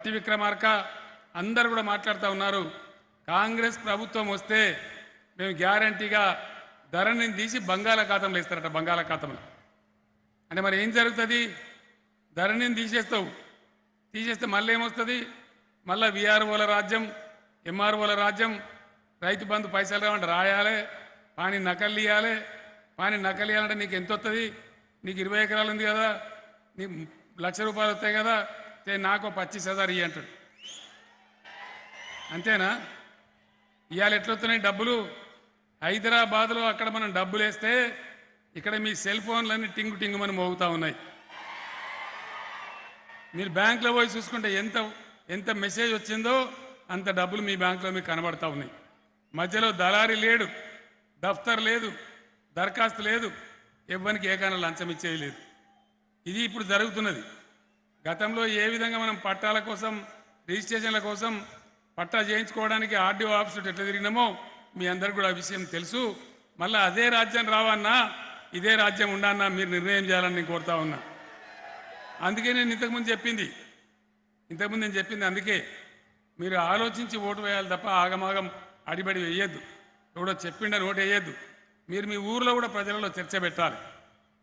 భట్టి విక్రమార్క అందరు కూడా మాట్లాడుతూ ఉన్నారు. కాంగ్రెస్ ప్రభుత్వం వస్తే మేము గ్యారంటీగా ధరని తీసి బంగాళాఖాతంలో ఇస్తారట బంగాళాఖాతంలో. అంటే మరి ఏం జరుగుతుంది? ధరని తీసేస్తావు. తీసేస్తే మళ్ళీ ఏమొస్తుంది? మళ్ళీ విఆర్ఓల రాజ్యం ఎంఆర్ఓల రాజ్యం. రైతు బంధు పైసలు రావంటే రాయాలి పాని నకలు ఇవ్వాలి పాని నకలు ఇవ్వాలంటే నీకు ఎంత వస్తుంది నీకు ఇరవై ఎకరాలు ఉంది కదా నీకు లక్ష రూపాయలు వస్తాయి కదా తే నాకు పచ్చిస్ హజార్ ఇయ్యి అంటాడు. అంతేనా? ఇవాళ ఎట్లొస్తున్నాయి డబ్బులు? హైదరాబాద్లో అక్కడ మనం డబ్బులు వేస్తే ఇక్కడ మీ సెల్ ఫోన్లన్నీ టింగు టింగుమని మోగుతా ఉన్నాయి. మీరు బ్యాంకులో పోయి చూసుకుంటే ఎంత ఎంత మెసేజ్ వచ్చిందో అంత డబ్బులు మీ బ్యాంకులో మీకు కనబడతా ఉన్నాయి. మధ్యలో దళారి లేడు దఫ్తర్ లేదు దరఖాస్తు లేదు ఇవ్వనికి ఏకాన లంచం ఇచ్చేది లేదు. ఇది ఇప్పుడు జరుగుతున్నది. గతంలో ఏ విధంగా మనం పట్టాల కోసం రిజిస్ట్రేషన్ల కోసం పట్టా చేయించుకోవడానికి ఆర్డీఓ ఆఫీస్ ఎట్లా తిరిగినామో మీ అందరు కూడా ఆ విషయం తెలుసు. మళ్ళీ అదే రాజ్యం రావన్నా ఇదే రాజ్యం ఉండన్నా మీరు నిర్ణయం చేయాలని నేను కోరుతా ఉన్నా. అందుకే నేను ఇంతకుముందు చెప్పింది. ఇంతకుముందు నేను చెప్పింది అందుకే. మీరు ఆలోచించి ఓటు వేయాలి తప్ప ఆగమాగం అడిబడి వేయద్దు. ఎవడో చెప్పిండని ఓటు వేయద్దు. మీరు మీ ఊర్లో కూడా ప్రజలలో చర్చ పెట్టాలి.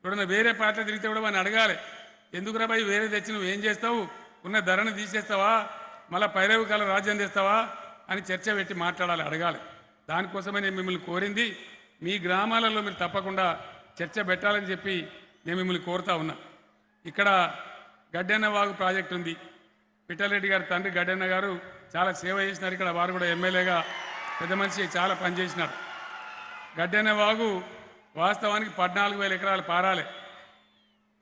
ఎవడన్నా వేరే పార్టీ తిరిగితే కూడా వాడిని అడగాలి. ఎందుకు రాబాయి వేరే తెచ్చి నువ్వు ఏం చేస్తావు? ఉన్న ధరను తీసేస్తావా? మళ్ళీ పైరవి కాల రాజ్యం తెస్తావా? అని చర్చ పెట్టి మాట్లాడాలి అడగాలి. దానికోసమే నేను మిమ్మల్ని కోరింది మీ గ్రామాలలో మీరు తప్పకుండా చర్చ పెట్టాలని చెప్పి నేను మిమ్మల్ని కోరుతా ఉన్నా. ఇక్కడ గడ్డెన్న వాగు ప్రాజెక్ట్ ఉంది. పిట్టలరెడ్డి గారి తండ్రి గడ్డన్న గారు చాలా సేవ చేసినారు. ఇక్కడ వారు కూడా ఎమ్మెల్యేగా పెద్ద మనిషి చాలా పనిచేసినారు గడ్డెన్న వాగు వాస్తవానికి పద్నాలుగు వేల ఎకరాలు పారాలి.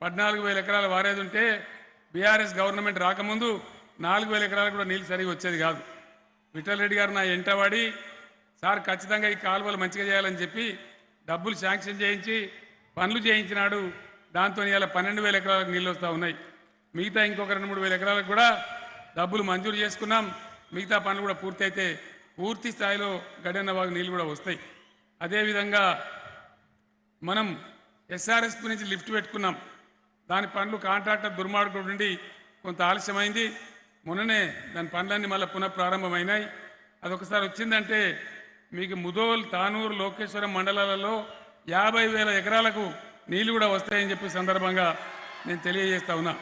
పద్నాలుగు వేల ఎకరాలు వారేది ఉంటే బీఆర్ఎస్ గవర్నమెంట్ రాకముందు నాలుగు వేల ఎకరాలు కూడా నీళ్ళు సరిగా వచ్చేది కాదు. విఠలరెడ్డి గారు నా ఎంటవాడి సార్ ఖచ్చితంగా ఈ కాలువలు మంచిగా చేయాలని చెప్పి డబ్బులు శాంక్షన్ చేయించి పనులు చేయించినాడు. దాంతో ఇలా పన్నెండు వేల ఎకరాలకు నీళ్ళు వస్తూ ఉన్నాయి. మిగతా ఇంకొక రెండు మూడు వేల ఎకరాలకు కూడా డబ్బులు మంజూరు చేసుకున్నాం. మిగతా పనులు కూడా పూర్తయితే పూర్తి స్థాయిలో గడన్న వాగు నీళ్ళు కూడా వస్తాయి. అదేవిధంగా మనం ఎస్ఆర్ఎస్ నుంచి లిఫ్ట్ పెట్టుకున్నాం. దాని పనులు కాంట్రాక్టర్ దుర్మార్గుడు నుండి కొంత ఆలస్యమైంది. మొన్ననే దాని పనులన్నీ మళ్ళీ పునః ప్రారంభమైనాయి అదొకసారి వచ్చిందంటే మీకు ముదోల్ తానూరు లోకేశ్వరం మండలాలలో యాభై వేల ఎకరాలకు నీళ్ళు కూడా వస్తాయని చెప్పి సందర్భంగా నేను తెలియజేస్తా ఉన్నా.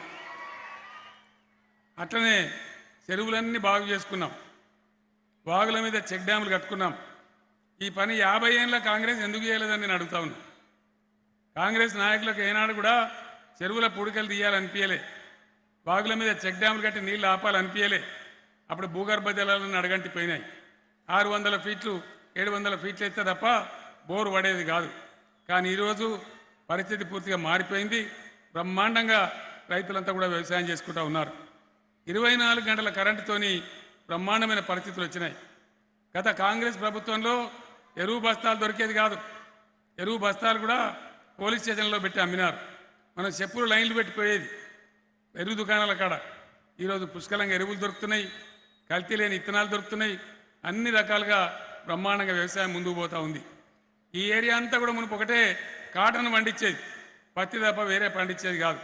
అట్లనే చెరువులన్నీ బాగు చేసుకున్నాం. వాగుల మీద చెక్ డ్యాములు కట్టుకున్నాం. ఈ పని యాభై ఏళ్ళ కాంగ్రెస్ ఎందుకు చేయలేదని నేను అడుగుతా ఉన్నా. కాంగ్రెస్ నాయకులకు ఏనాడు కూడా చెరువుల పుడికలు తీయాలనిపించలే బాగుల మీద చెక్ డ్యాములు కట్టి నీళ్ళు ఆపాలనిపించలే అప్పుడు భూగర్భ జలాలను అడగంటి పోయినాయి. ఆరు వందల ఫీట్లు ఏడు వందల ఫీట్లు అయితే తప్ప బోరు పడేది కాదు. కానీ ఈరోజు పరిస్థితి పూర్తిగా మారిపోయింది. బ్రహ్మాండంగా రైతులంతా కూడా వ్యవసాయం చేసుకుంటూ ఉన్నారు. ఇరవై నాలుగు గంటల కరెంటుతోని బ్రహ్మాండమైన పరిస్థితులు వచ్చినాయి. గత కాంగ్రెస్ ప్రభుత్వంలో ఎరువు బస్తాలు దొరికేది కాదు. ఎరువు బస్తాలు కూడా పోలీస్ స్టేషన్లో పెట్టి అమ్మినారు. మనం చెప్పులు లైన్లు పెట్టిపోయేది ఎరువు దుకాణాల కాడ. ఈరోజు పుష్కలంగా ఎరువులు దొరుకుతున్నాయి కల్తీ లేని ఇత్తనాలు దొరుకుతున్నాయి. అన్ని రకాలుగా బ్రహ్మాండంగా వ్యవసాయం ముందుకు పోతా ఉంది. ఈ ఏరియా అంతా కూడా మునుపు ఒకటే కాటన్ పండించేది. పత్తి తప్ప వేరే పండించేది కాదు.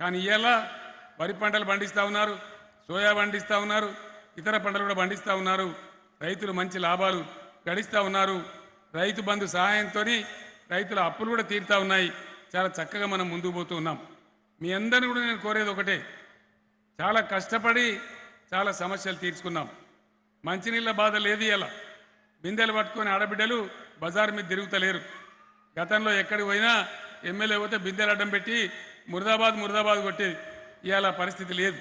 కానీ ఇవాళ వరి పంటలు పండిస్తూ ఉన్నారు సోయా పండిస్తూ ఉన్నారు ఇతర పంటలు కూడా పండిస్తూ ఉన్నారు. రైతులు మంచి లాభాలు గడిస్తూ ఉన్నారు. రైతు బంధు సహాయంతో రైతుల అప్పులు కూడా తీరుతా ఉన్నాయి. చాలా చక్కగా మనం ముందుకు పోతూ ఉన్నాం. మీ అందరిని కూడా నేను కోరేది ఒకటే. చాలా కష్టపడి చాలా సమస్యలు తీర్చుకున్నాం. మంచినీళ్ళ బాధ లేదు ఇలా బిందెలు పట్టుకొని ఆడబిడ్డలు బజార్ మీద తిరుగుతలేరు. గతంలో ఎక్కడికి పోయినా ఎమ్మెల్యే పోతే బిందెలు అడ్డం పెట్టి మురదాబాద్ మురదాబాద్ కొట్టేది. ఇవాళ పరిస్థితి లేదు.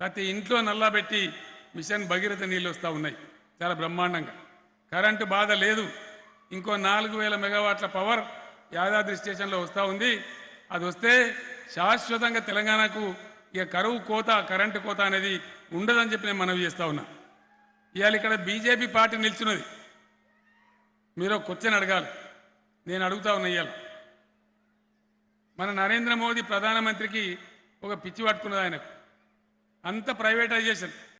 ప్రతి ఇంట్లో నల్లా పెట్టి మిషన్ భగీరథ నీళ్ళు వస్తూ ఉన్నాయి. చాలా బ్రహ్మాండంగా. కరెంటు బాధ లేదు. ఇంకో నాలుగు వేల మెగావాట్ల పవర్ యాదాద్రి స్టేషన్లో వస్తూ ఉంది. అది వస్తే శాశ్వతంగా తెలంగాణకు ఇక కరువు కోత కరెంటు కోత అనేది ఉండదని చెప్పి నేను మనవి చేస్తా ఉన్నా. ఇవాళ ఇక్కడ బీజేపీ పార్టీ నిల్చున్నది. మీరు కొచ్చని క్వశ్చన్ అడగాలి. నేను అడుగుతా ఉన్నా ఇవాళ. మన నరేంద్ర మోదీ ప్రధానమంత్రికి ఒక పిచ్చి పట్టుకున్నది ఆయనకు. అంత ప్రైవేటైజేషన్